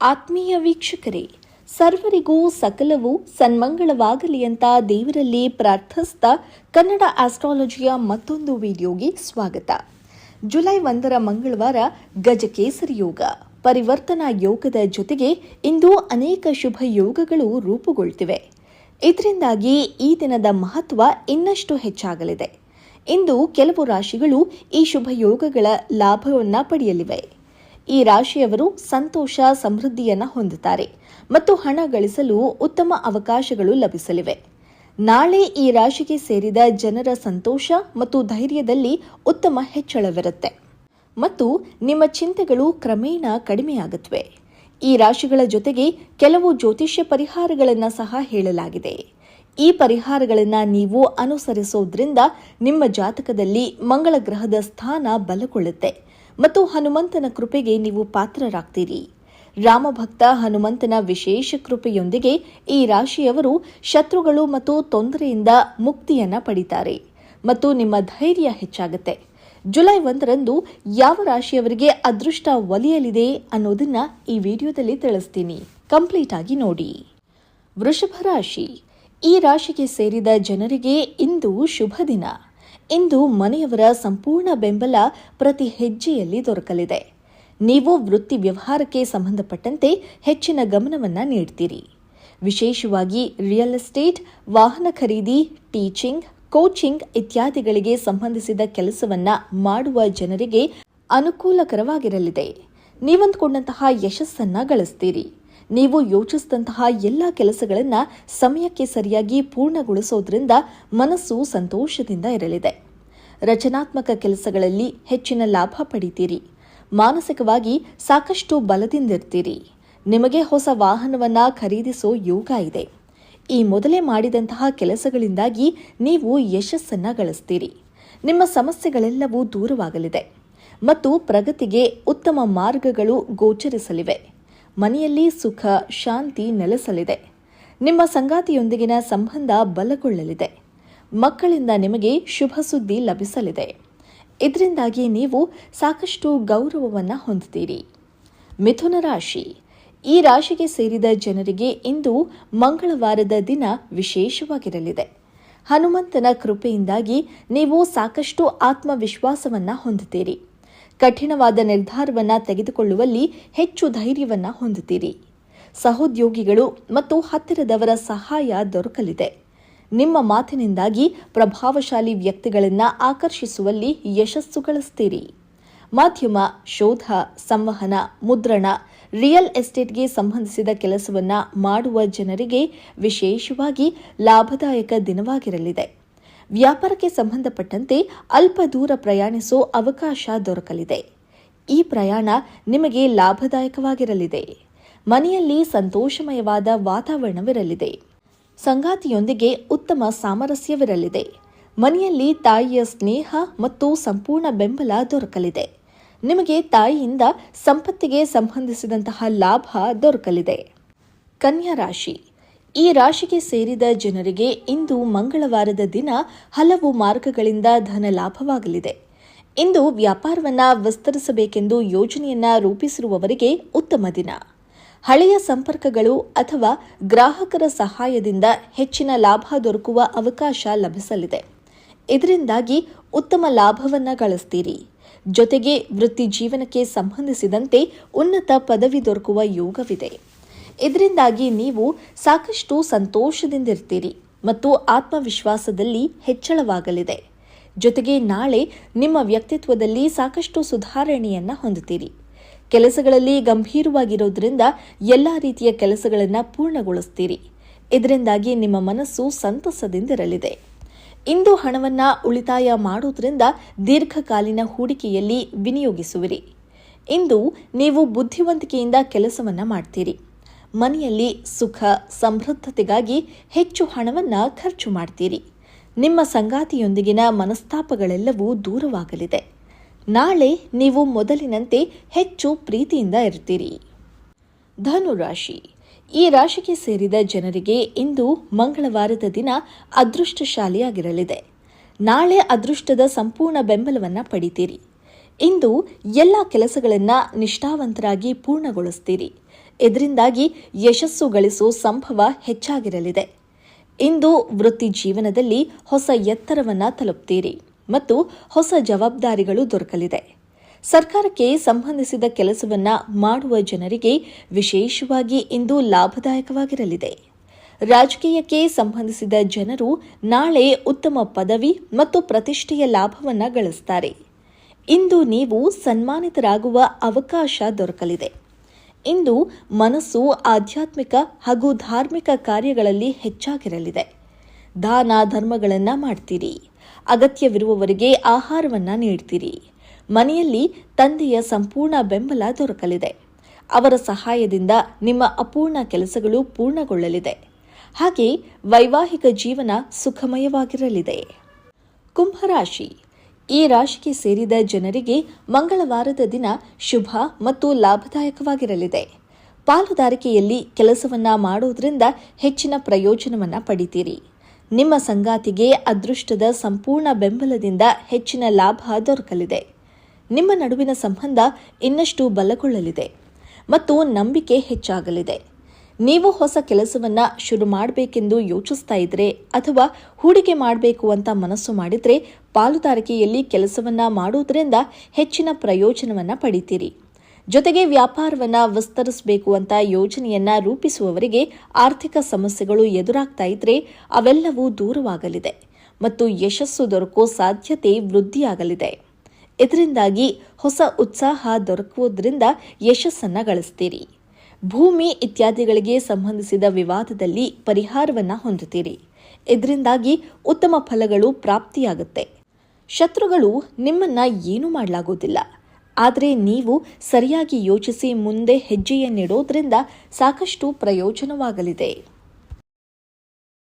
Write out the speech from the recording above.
ಆತ್ಮೀಯ ವೀಕ್ಷಕರೇ, ಸರ್ವರಿಗೂ ಸಕಲವೂ ಸನ್ಮಂಗಳವಾಗಲಿ ಅಂತ ದೇವರಲ್ಲಿ ಪ್ರಾರ್ಥಿಸ್ತಾ ಕನ್ನಡ ಆಸ್ಟ್ರಾಲಜಿಯ ಮತ್ತೊಂದು ವಿಡಿಯೋಗೆ ಸ್ವಾಗತ. ಜುಲೈ ಒಂದರ ಮಂಗಳವಾರ ಗಜಕೇಸರಿ ಯೋಗ. ಪರಿವರ್ತನಾ ಯೋಗದ ಜೊತೆಗೆ ಇಂದು ಅನೇಕ ಶುಭ ಯೋಗಗಳು ರೂಪುಗೊಳ್ತಿವೆ. ಇದರಿಂದಾಗಿ ಈ ದಿನದ ಮಹತ್ವ ಇನ್ನಷ್ಟು ಹೆಚ್ಚಾಗಲಿದೆ. ಇಂದು ಕೆಲವು ರಾಶಿಗಳು ಈ ಶುಭ ಯೋಗಗಳ ಲಾಭವನ್ನು ಪಡೆಯಲಿವೆ. ಈ ರಾಶಿಯವರು ಸಂತೋಷ, ಸಮೃದ್ಧಿಯನ್ನ ಹೊಂದುತ್ತಾರೆ ಮತ್ತು ಹಣ ಗಳಿಸಲು ಉತ್ತಮ ಅವಕಾಶಗಳು ಲಭಿಸಲಿವೆ. ನಾಳೆ ಈ ರಾಶಿಗೆ ಸೇರಿದ ಜನರ ಸಂತೋಷ ಮತ್ತು ಧೈರ್ಯದಲ್ಲಿ ಉತ್ತಮ ಹೆಚ್ಚಳವಿರುತ್ತೆ ಮತ್ತು ನಿಮ್ಮ ಚಿಂತೆಗಳು ಕ್ರಮೇಣ ಕಡಿಮೆಯಾಗುತ್ತವೆ. ಈ ರಾಶಿಗಳ ಜೊತೆಗೆ ಕೆಲವು ಜ್ಯೋತಿಷ್ಯ ಪರಿಹಾರಗಳನ್ನು ಸಹ ಹೇಳಲಾಗಿದೆ. ಈ ಪರಿಹಾರಗಳನ್ನು ನೀವು ಅನುಸರಿಸೋದ್ರಿಂದ ನಿಮ್ಮ ಜಾತಕದಲ್ಲಿ ಮಂಗಳ ಗ್ರಹದ ಸ್ಥಾನ ಬಲಗೊಳ್ಳುತ್ತೆ. ಮತ್ತು ಹನುಮಂತನ ಕೃಪೆಗೆ ನೀವು ಪಾತ್ರರಾಗ್ತೀರಿ. ರಾಮಭಕ್ತ ಹನುಮಂತನ ವಿಶೇಷ ಕೃಪೆಯೊಂದಿಗೆ ಈ ರಾಶಿಯವರು ಶತ್ರುಗಳು ಮತ್ತು ತೊಂದರೆಯಿಂದ ಮುಕ್ತಿಯನ್ನ ಪಡಿತಾರೆ ಮತ್ತು ನಿಮ್ಮ ಧೈರ್ಯ ಹೆಚ್ಚಾಗುತ್ತೆ. ಜುಲೈ ಒಂದರಂದು ಯಾವ ರಾಶಿಯವರಿಗೆ ಅದೃಷ್ಟ ಒಲಿಯಲಿದೆ ಅನ್ನೋದನ್ನ ಈ ವಿಡಿಯೋದಲ್ಲಿ ತಿಳಿಸ್ತೀನಿ. ಕಂಪ್ಲೀಟ್ ಆಗಿ ನೋಡಿ. ವೃಷಭ ರಾಶಿ. ಈ ರಾಶಿಗೆ ಸೇರಿದ ಜನರಿಗೆ ಇಂದು ಶುಭ ದಿನ ಇಂದು ಮನೆಯವರ ಸಂಪೂರ್ಣ ಬೆಂಬಲ ಪ್ರತಿ ಹೆಜ್ಜೆಯಲ್ಲಿ ದೊರಕಲಿದೆ. ನೀವು ವೃತ್ತಿ ವ್ಯವಹಾರಕ್ಕೆ ಸಂಬಂಧಪಟ್ಟಂತೆ ಹೆಚ್ಚಿನ ಗಮನವನ್ನು ನೀಡ್ತೀರಿ. ವಿಶೇಷವಾಗಿ ರಿಯಲ್ ಎಸ್ಟೇಟ್, ವಾಹನ ಖರೀದಿ, ಟೀಚಿಂಗ್, ಕೋಚಿಂಗ್ ಇತ್ಯಾದಿಗಳಿಗೆ ಸಂಬಂಧಿಸಿದ ಕೆಲಸವನ್ನ ಮಾಡುವ ಜನರಿಗೆ ಅನುಕೂಲಕರವಾಗಿರಲಿದೆ. ನೀವಂದುಕೊಂಡಂತಹ ಯಶಸ್ಸನ್ನ ಗಳಿಸ್ತೀರಿ. ನೀವು ಯೋಚಿಸಿದಂತಹ ಎಲ್ಲ ಕೆಲಸಗಳನ್ನು ಸಮಯಕ್ಕೆ ಸರಿಯಾಗಿ ಪೂರ್ಣಗೊಳಿಸೋದ್ರಿಂದ ಮನಸ್ಸು ಸಂತೋಷದಿಂದ ಇರಲಿದೆ. ರಚನಾತ್ಮಕ ಕೆಲಸಗಳಲ್ಲಿ ಹೆಚ್ಚಿನ ಲಾಭ ಪಡಿತೀರಿ. ಮಾನಸಿಕವಾಗಿ ಸಾಕಷ್ಟು ಬಲದಿಂದಿರ್ತೀರಿ. ನಿಮಗೆ ಹೊಸ ವಾಹನವನ್ನ ಖರೀದಿಸೋ ಯೋಗ ಇದೆ. ಈ ಮೊದಲೇ ಮಾಡಿದಂತಹ ಕೆಲಸಗಳಿಂದಾಗಿ ನೀವು ಯಶಸ್ಸನ್ನ ಗಳಿಸ್ತೀರಿ. ನಿಮ್ಮ ಸಮಸ್ಯೆಗಳೆಲ್ಲವೂ ದೂರವಾಗಲಿದೆ. ಮತ್ತು ಪ್ರಗತಿಗೆ ಉತ್ತಮ ಮಾರ್ಗಗಳು ಗೋಚರಿಸಲಿವೆ. ಮನೆಯಲ್ಲಿ ಸುಖ, ಶಾಂತಿ ನೆಲೆಸಲಿದೆ. ನಿಮ್ಮ ಸಂಗಾತಿಯೊಂದಿಗಿನ ಸಂಬಂಧ ಬಲಗೊಳ್ಳಲಿದೆ. ಮಕ್ಕಳಿಂದ ನಿಮಗೆ ಶುಭ ಸುದ್ದಿ ಲಭಿಸಲಿದೆ. ಇದರಿಂದಾಗಿ ನೀವು ಸಾಕಷ್ಟು ಗೌರವವನ್ನು ಹೊಂದುತ್ತೀರಿ. ಮಿಥುನ ರಾಶಿ. ಈ ರಾಶಿಗೆ ಸೇರಿದ ಜನರಿಗೆ ಇಂದು ಮಂಗಳವಾರದ ದಿನ ವಿಶೇಷವಾಗಿರಲಿದೆ. ಹನುಮಂತನ ಕೃಪೆಯಿಂದಾಗಿ ನೀವು ಸಾಕಷ್ಟು ಆತ್ಮವಿಶ್ವಾಸವನ್ನು ಹೊಂದುತ್ತೀರಿ. ಕಠಿಣವಾದ ನಿರ್ಧಾರವನ್ನು ತೆಗೆದುಕೊಳ್ಳುವಲ್ಲಿ ಹೆಚ್ಚು ಧೈರ್ಯವನ್ನು ಹೊಂದುತ್ತೀರಿ. ಸಹೋದ್ಯೋಗಿಗಳು ಮತ್ತು ಹತ್ತಿರದವರ ಸಹಾಯ ದೊರಕಲಿದೆ. ನಿಮ್ಮ ಮಾತಿನಿಂದಾಗಿ ಪ್ರಭಾವಶಾಲಿ ವ್ಯಕ್ತಿಗಳನ್ನು ಆಕರ್ಷಿಸುವಲ್ಲಿ ಯಶಸ್ಸು ಗಳಿಸ್ತೀರಿ. ಮಾಧ್ಯಮ, ಶೋಧ, ಸಂವಹನ, ಮುದ್ರಣ, ರಿಯಲ್ ಎಸ್ಟೇಟ್ಗೆ ಸಂಬಂಧಿಸಿದ ಕೆಲಸವನ್ನು ಮಾಡುವ ಜನರಿಗೆ ವಿಶೇಷವಾಗಿ ಲಾಭದಾಯಕ ದಿನವಾಗಿರಲಿದೆ. ವ್ಯಾಪಾರಕ್ಕೆ ಸಂಬಂಧಪಟ್ಟಂತೆ ಅಲ್ಪ ದೂರ ಪ್ರಯಾಣಿಸೋ ಅವಕಾಶ ದೊರಕಲಿದೆ. ಈ ಪ್ರಯಾಣ ನಿಮಗೆ ಲಾಭದಾಯಕವಾಗಿರಲಿದೆ. ಮನೆಯಲ್ಲಿ ಸಂತೋಷಮಯವಾದ ವಾತಾವರಣವಿರಲಿದೆ. ಸಂಗಾತಿಯೊಂದಿಗೆ ಉತ್ತಮ ಸಾಮರಸ್ಯವಿರಲಿದೆ. ಮನೆಯಲ್ಲಿ ತಾಯಿಯ ಸ್ನೇಹ ಮತ್ತು ಸಂಪೂರ್ಣ ಬೆಂಬಲ ದೊರಕಲಿದೆ. ನಿಮಗೆ ತಾಯಿಯಿಂದ ಸಂಪತ್ತಿಗೆ ಸಂಬಂಧಿಸಿದಂತಹ ಲಾಭ ದೊರಕಲಿದೆ. ಕನ್ಯಾ ರಾಶಿ. ಈ ರಾಶಿಗೆ ಸೇರಿದ ಜನರಿಗೆ ಇಂದು ಮಂಗಳವಾರದ ದಿನ ಹಲವು ಮಾರ್ಗಗಳಿಂದ ಧನ ಲಾಭವಾಗಲಿದೆ. ಇಂದು ವ್ಯಾಪಾರವನ್ನ ವಿಸ್ತರಿಸಬೇಕೆಂದು ಯೋಜನೆಯನ್ನ ರೂಪಿಸಿರುವವರಿಗೆ ಉತ್ತಮ ದಿನ. ಹಳೆಯ ಸಂಪರ್ಕಗಳು ಅಥವಾ ಗ್ರಾಹಕರ ಸಹಾಯದಿಂದ ಹೆಚ್ಚಿನ ಲಾಭ ದೊರಕುವ ಅವಕಾಶ ಲಭಿಸಲಿದೆ. ಇದರಿಂದಾಗಿ ಉತ್ತಮ ಲಾಭವನ್ನ ಗಳಿಸ್ತೀರಿ. ಜೊತೆಗೆ ವೃತ್ತಿ ಜೀವನಕ್ಕೆ ಸಂಬಂಧಿಸಿದಂತೆ ಉನ್ನತ ಪದವಿ ದೊರಕುವ ಯೋಗವಿದೆ. ಇದರಿಂದಾಗಿ ನೀವು ಸಾಕಷ್ಟು ಸಂತೋಷದಿಂದಿರ್ತೀರಿ ಮತ್ತು ಆತ್ಮವಿಶ್ವಾಸದಲ್ಲಿ ಹೆಚ್ಚಳವಾಗಲಿದೆ. ಜೊತೆಗೆ ನಾಳೆ ನಿಮ್ಮ ವ್ಯಕ್ತಿತ್ವದಲ್ಲಿ ಸಾಕಷ್ಟು ಸುಧಾರಣೆಯನ್ನ ಹೊಂದುತ್ತೀರಿ. ಕೆಲಸಗಳಲ್ಲಿ ಗಂಭೀರವಾಗಿರೋದ್ರಿಂದ ಎಲ್ಲ ರೀತಿಯ ಕೆಲಸಗಳನ್ನು ಪೂರ್ಣಗೊಳಿಸ್ತೀರಿ. ಇದರಿಂದಾಗಿ ನಿಮ್ಮ ಮನಸ್ಸು ಸಂತಸದಿಂದಿರಲಿದೆ. ಇಂದು ಹಣವನ್ನ ಉಳಿತಾಯ ಮಾಡುವುದರಿಂದ ದೀರ್ಘಕಾಲೀನ ಹೂಡಿಕೆಯಲ್ಲಿ ವಿನಿಯೋಗಿಸುವಿರಿ. ಇಂದು ನೀವು ಬುದ್ಧಿವಂತಿಕೆಯಿಂದ ಕೆಲಸವನ್ನ ಮಾಡ್ತೀರಿ. ಮನೆಯಲ್ಲಿ ಸುಖ, ಸಮೃದ್ಧತೆಗಾಗಿ ಹೆಚ್ಚು ಹಣವನ್ನು ಖರ್ಚು ಮಾಡ್ತೀರಿ. ನಿಮ್ಮ ಸಂಗಾತಿಯೊಂದಿಗಿನ ಮನಸ್ತಾಪಗಳೆಲ್ಲವೂ ದೂರವಾಗಲಿದೆ. ನಾಳೆ ನೀವು ಮೊದಲಿನಂತೆ ಹೆಚ್ಚು ಪ್ರೀತಿಯಿಂದ ಇರ್ತೀರಿ. ಧನುರಾಶಿ. ಈ ರಾಶಿಗೆ ಸೇರಿದ ಜನರಿಗೆ ಇಂದು ಮಂಗಳವಾರದ ದಿನ ಅದೃಷ್ಟಶಾಲಿಯಾಗಿರಲಿದೆ. ನಾಳೆ ಅದೃಷ್ಟದ ಸಂಪೂರ್ಣ ಬೆಂಬಲವನ್ನು ಪಡಿತೀರಿ. ಇಂದು ಎಲ್ಲ ಕೆಲಸಗಳನ್ನು ನಿಷ್ಠಾವಂತರಾಗಿ ಪೂರ್ಣಗೊಳಿಸ್ತೀರಿ. ಇದರಿಂದಾಗಿ ಯಶಸ್ಸು ಗಳಿಸುವ ಸಂಭವ ಹೆಚ್ಚಾಗಿರಲಿದೆ. ಇಂದು ವೃತ್ತಿ ಜೀವನದಲ್ಲಿ ಹೊಸ ಎತ್ತರವನ್ನು ತಲುಪ್ತೀರಿ ಮತ್ತು ಹೊಸ ಜವಾಬ್ದಾರಿಗಳು ದೊರಕಲಿದೆ. ಸರ್ಕಾರಕ್ಕೆ ಸಂಬಂಧಿಸಿದ ಕೆಲಸವನ್ನ ಮಾಡುವ ಜನರಿಗೆ ವಿಶೇಷವಾಗಿ ಇಂದು ಲಾಭದಾಯಕವಾಗಿರಲಿದೆ. ರಾಜಕೀಯಕ್ಕೆ ಸಂಬಂಧಿಸಿದ ಜನರು ನಾಳೆ ಉತ್ತಮ ಪದವಿ ಮತ್ತು ಪ್ರತಿಷ್ಠೆಯ ಲಾಭವನ್ನು ಗಳಿಸ್ತಾರೆ. ಇಂದು ನೀವು ಸನ್ಮಾನಿತರಾಗುವ ಅವಕಾಶ ದೊರಕಲಿದೆ. ಇಂದು ಮನಸ್ಸು ಆಧ್ಯಾತ್ಮಿಕ ಹಾಗೂ ಧಾರ್ಮಿಕ ಕಾರ್ಯಗಳಲ್ಲಿ ಹೆಚ್ಚಾಗಿರಲಿದೆ. ದಾನ ಧರ್ಮಗಳನ್ನು ಮಾಡ್ತೀರಿ. ಅಗತ್ಯವಿರುವವರಿಗೆ ಆಹಾರವನ್ನು ನೀಡ್ತೀರಿ. ಮನೆಯಲ್ಲಿ ತಂದೆಯ ಸಂಪೂರ್ಣ ಬೆಂಬಲ ದೊರಕಲಿದೆ. ಅವರ ಸಹಾಯದಿಂದ ನಿಮ್ಮ ಅಪೂರ್ಣ ಕೆಲಸಗಳು ಪೂರ್ಣಗೊಳ್ಳಲಿದೆ. ಹಾಗೆ ವೈವಾಹಿಕ ಜೀವನ ಸುಖಮಯವಾಗಿರಲಿದೆ. ಕುಂಭರಾಶಿ. ಈ ರಾಶಿಗೆ ಸೇರಿದ ಜನರಿಗೆ ಮಂಗಳವಾರದ ದಿನ ಶುಭ ಮತ್ತು ಲಾಭದಾಯಕವಾಗಿರಲಿದೆ. ಪಾಲುದಾರಿಕೆಯಲ್ಲಿ ಕೆಲಸವನ್ನ ಮಾಡುವುದರಿಂದ ಹೆಚ್ಚಿನ ಪ್ರಯೋಜನವನ್ನ ಪಡಿತೀರಿ. ನಿಮ್ಮ ಸಂಗಾತಿಗೆ ಅದೃಷ್ಟದ ಸಂಪೂರ್ಣ ಬೆಂಬಲದಿಂದ ಹೆಚ್ಚಿನ ಲಾಭ ದೊರಕಲಿದೆ. ನಿಮ್ಮ ನಡುವಿನ ಸಂಬಂಧ ಇನ್ನಷ್ಟು ಬಲಗೊಳ್ಳಲಿದೆ ಮತ್ತು ನಂಬಿಕೆ ಹೆಚ್ಚಾಗಲಿದೆ. ನೀವು ಹೊಸ ಕೆಲಸವನ್ನ ಶುರು ಮಾಡಬೇಕೆಂದು ಯೋಚಿಸ್ತಾ ಇದ್ರೆ ಅಥವಾ ಹೂಡಿಕೆ ಮಾಡಬೇಕು ಅಂತ ಮನಸ್ಸು ಮಾಡಿದ್ರೆ ಪಾಲುದಾರಿಕೆಯಲ್ಲಿ ಕೆಲಸವನ್ನ ಮಾಡುವುದರಿಂದ ಹೆಚ್ಚಿನ ಪ್ರಯೋಜನವನ್ನ ಪಡಿತೀರಿ. ಜೊತೆಗೆ ವ್ಯಾಪಾರವನ್ನ ವಿಸ್ತರಿಸಬೇಕು ಅಂತ ಯೋಜನೆಯನ್ನ ರೂಪಿಸುವವರಿಗೆ ಆರ್ಥಿಕ ಸಮಸ್ಯೆಗಳು ಎದುರಾಗ್ತಾ ಇದ್ರೆ ಅವೆಲ್ಲವೂ ದೂರವಾಗಲಿದೆ ಮತ್ತು ಯಶಸ್ಸು ದೊರಕೋ ಸಾಧ್ಯತೆ ವೃದ್ಧಿಯಾಗಲಿದೆ. ಇದರಿಂದಾಗಿ ಹೊಸ ಉತ್ಸಾಹ ದೊರಕುವುದರಿಂದ ಯಶಸ್ಸನ್ನ ಗಳಿಸ್ತೀರಿ. ಭೂಮಿ ಇತ್ಯಾದಿಗಳಿಗೆ ಸಂಬಂಧಿಸಿದ ವಿವಾದದಲ್ಲಿ ಪರಿಹಾರವನ್ನ ಹೊಂದುತ್ತೀರಿ. ಇದರಿಂದಾಗಿ ಉತ್ತಮ ಫಲಗಳು ಪ್ರಾಪ್ತಿಯಾಗುತ್ತೆ. ಶತ್ರುಗಳು ನಿಮ್ಮನ್ನ ಏನೂ ಮಾಡಲಾಗುವುದಿಲ್ಲ. ಆದರೆ ನೀವು ಸರಿಯಾಗಿ ಯೋಚಿಸಿ ಮುಂದೆ ಹೆಜ್ಜೆಯನ್ನಿಡೋದ್ರಿಂದ ಸಾಕಷ್ಟು ಪ್ರಯೋಜನವಾಗಲಿದೆ.